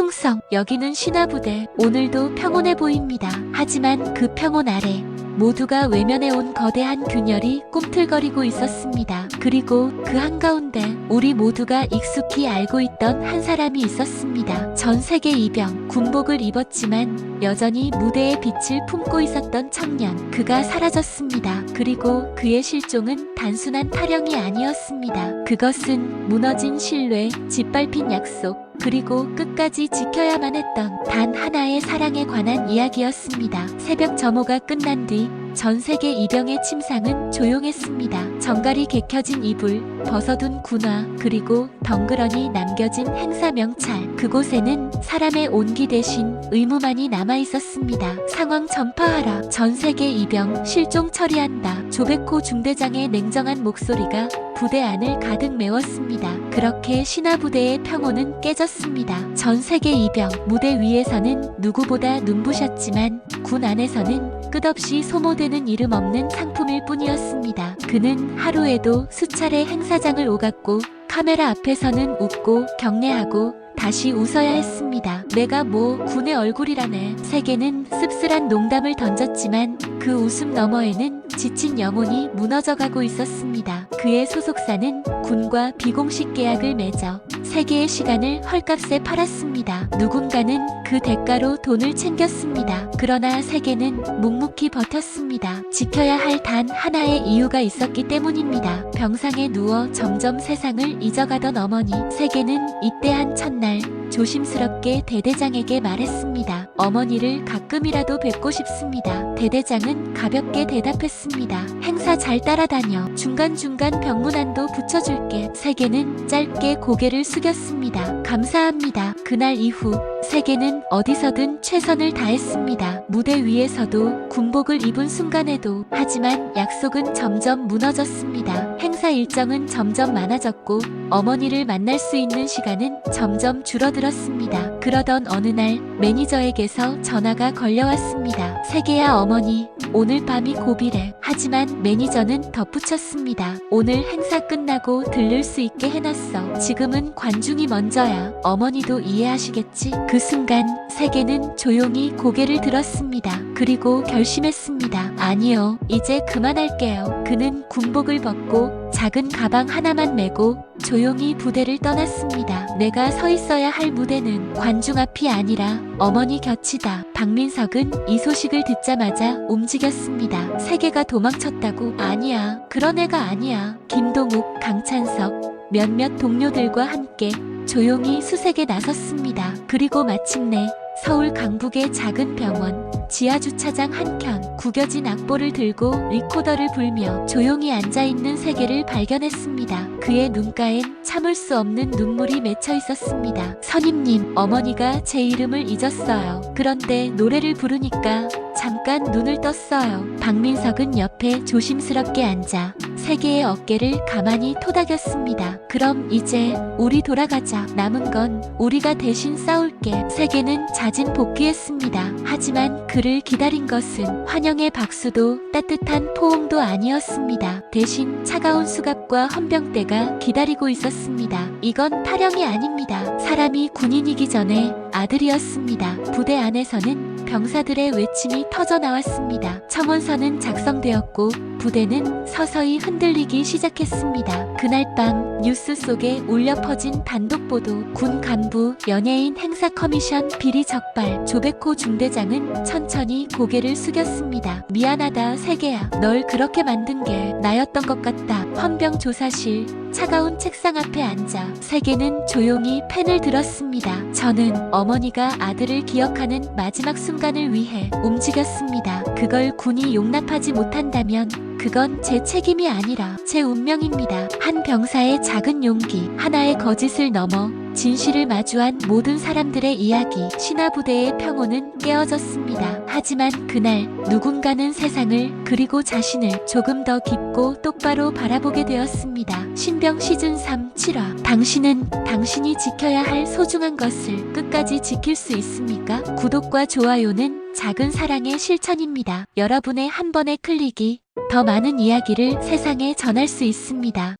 충성. 여기는 신화부대. 오늘도 평온해 보입니다. 하지만 그 평온 아래 모두가 외면해 온 거대한 균열이 꿈틀거리고 있었습니다. 그리고 그 한가운데 우리 모두가 익숙히 알고 있던 한 사람이 있었습니다. 전 세계 이병, 군복을 입었지만 여전히 무대의 빛을 품고 있었던 청년. 그가 사라졌습니다. 그리고 그의 실종은 단순한 타령이 아니었습니다. 그것은 무너진 신뢰, 짓밟힌 약속, 그리고 끝까지 지켜야만 했던 단 하나의 사랑에 관한 이야기였습니다. 새벽 점호가 끝난 뒤 전 세계 이병의 침상은 조용했습니다. 정갈이 개켜진 이불, 벗어둔 군화, 그리고 덩그러니 남겨진 행사 명찰. 그곳에는 사람의 온기 대신 의무만이 남아 있었습니다. 상황 전파하라. 전 세계 이병 실종 처리한다. 조백호 중대장의 냉정한 목소리가 부대 안을 가득 메웠습니다. 그렇게 신화 부대의 평온은 깨졌습니다. 전 세계 이병 무대 위에서는 누구보다 눈부셨지만 군 안에서는 끝없이 소모되는 이름 없는 상품일 뿐이었습니다. 그는 하루에도 수차례 행사장을 오갔고 카메라 앞에서는 웃고 경례하고 다시 웃어야 했습니다. 내가 뭐 군의 얼굴이라네. 세계는 씁쓸한 농담을 던졌지만 그 웃음 너머에는 지친 영혼이 무너져가고 있었습니다. 그의 소속사는 군과 비공식 계약을 맺어 세계의 시간을 헐값에 팔았습니다. 누군가는 그 대가로 돈을 챙겼습니다. 그러나 세계는 묵묵히 버텼습니다. 지켜야 할 단 하나의 이유가 있었기 때문입니다. 병상에 누워 점점 세상을 잊어가던 어머니. 세계는 이때한 첫날 조심스럽게 대대장에게 말했습니다. 어머니를 가끔이라도 뵙고 싶습니다. 대대장은 가볍게 대답했습니다. 행사 잘 따라다녀. 중간중간 병문안도 붙여줄게. 세계는 짧게 고개를 숙였습니다. 감사합니다. 그날 이후 세계는 어디서든 최선을 다했습니다. 무대 위에서도 군복을 입은 순간에도 하지만 약속은 점점 무너졌습니다. 행사 일정은 점점 많아졌고 어머니를 만날 수 있는 시간은 점점 줄어들었습니다. 그러던 어느 날 매니저에게서 전화가 걸려왔습니다. 세계야 어머니, 오늘 밤이 고비래. 하지만 매니저는 덧붙였습니다. 오늘 행사 끝나고 들를 수 있게 해놨어. 지금은 관중이 먼저야. 어머니도 이해하시겠지? 그 순간 세계는 조용히 고개를 들었습니다. 그리고 결심했습니다. 아니요, 이제 그만할게요. 그는 군복을 벗고 작은 가방 하나만 메고 조용히 부대를 떠났습니다. 내가 서 있어야 할 무대는 관중 앞이 아니라 어머니 곁이다. 박민석은 이 소식을 듣자마자 움직였습니다. 세계가 도망쳤다고? 아니야. 그런 애가 아니야. 김동욱, 강찬석, 몇몇 동료들과 함께 조용히 수색에 나섰습니다. 그리고 마침내 서울 강북의 작은 병원 지하주차장 한켠 구겨진 악보를 들고 리코더를 불며 조용히 앉아있는 세계를 발견했습니다. 그의 눈가엔 참을 수 없는 눈물이 맺혀 있었습니다. 선임님, 어머니가 제 이름을 잊었어요. 그런데 노래를 부르니까 잠깐 눈을 떴어요. 박민석은 옆에 조심스럽게 앉아 세계의 어깨를 가만히 토닥였습니다. 그럼 이제 우리 돌아가자. 남은 건 우리가 대신 싸울게. 세계는 자진 복귀했습니다. 하지만 그를 기다린 것은 환영의 박수도 따뜻한 포옹도 아니었습니다. 대신 차가운 수갑과 헌병대가 기다리고 있었습니다. 이건 타령이 아닙니다. 사람이 군인이기 전에 아들이었습니다. 부대 안에서는 병사들의 외침이 터져 나왔습니다. 청원서는 작성되었고 부대는 서서히 흔들리기 시작했습니다. 그날 밤 뉴스 속에 울려 퍼진 단독 보도 군 간부 연예인 행사 커미션 비리 적발 조백호 중대장은 천천히 고개를 숙였습니다. 미안하다 세계야. 널 그렇게 만든 게 나였던 것 같다. 헌병 조사실 차가운 책상 앞에 앉아 세계는 조용히 펜을 들었습니다. 저는 어머니가 아들을 기억하는 마지막 순간을 위해 움직였습니다. 그걸 군이 용납하지 못한다면 그건 제 책임이 아니라 제 운명입니다. 한 병사의 작은 용기, 하나의 거짓을 넘어 진실을 마주한 모든 사람들의 이야기, 신화 부대의 평온은 깨어졌습니다. 하지만 그날 누군가는 세상을 그리고 자신을 조금 더 깊고 똑바로 바라보게 되었습니다. 신병 시즌 3 7화. 당신은 당신이 지켜야 할 소중한 것을 끝까지 지킬 수 있습니까? 구독과 좋아요는 작은 사랑의 실천입니다. 여러분의 한 번의 클릭이 더 많은 이야기를 세상에 전할 수 있습니다.